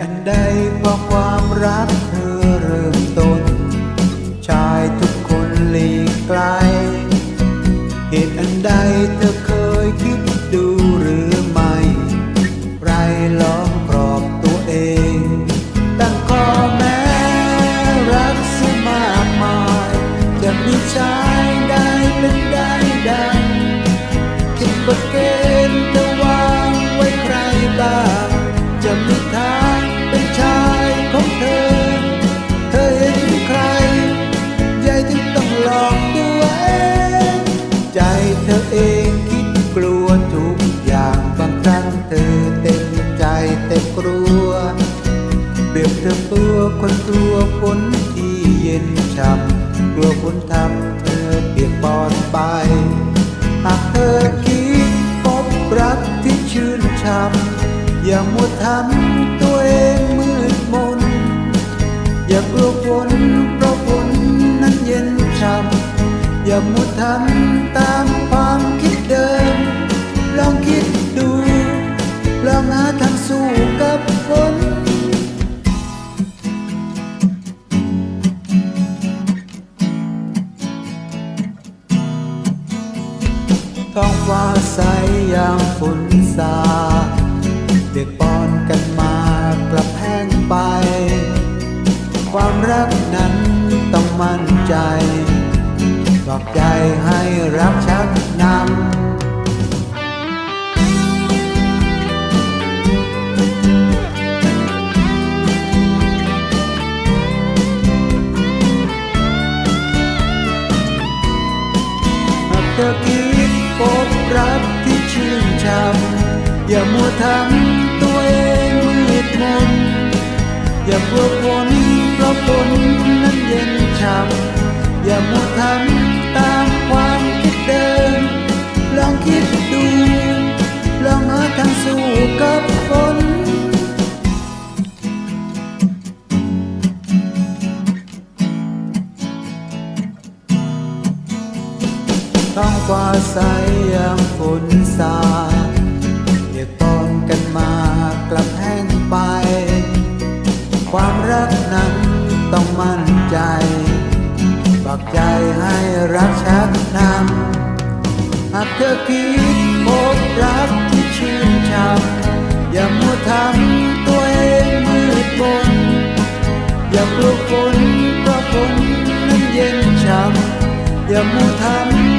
อันใดเพรักเธอเริ่มต้น ชายทุกคนหลีกไกล เหตุอันใดเธอเคยคิดดูหรือไม่ไรล้อมกรอบตัวเอง ตั้งข้อแม้รักเสียมากมายจะมีชาย ตัวคนกลัวฝนที่เย็นช่ำกลัวฝนทำเธอเปียกปอนไป หากเธอคิดพบรักที่ชื่นช่ำอย่ามัวทำตัวเองมืดมน อย่ากลัวฝนเพราะฝนนั้นเย็นช่ำอย่ามัวทำตามความคิดเดิม ลองคิดดู ลองหาทางสู้กับ ท้องฟ้าใสยามฝนสาเด็กปอนกันมากลับแห้งไป ความรักนั้นต้องมั่นใจบอกใจให้รักชักนำเธอคิด รักที่ชื่นช่ำอย่ามัวทำตัวเองมืดมนอย่ากลัวฝนเพราะฝนนั้นเย็นช่ำอย่ามัวทำ ท้องฟ้าใสยามฝนสาเรียกปอนกันมากลับแห้งไป ความรักนั้นต้องมั่นใจบอกใจให้รักชักนำหากเธอคิดพบรักที่ชื่นช่ำอย่ามัวทำตัวเองมืดมนอย่ากลัวฝนเพราะฝนนั้นเย็นช่ำอย่ามัวทำ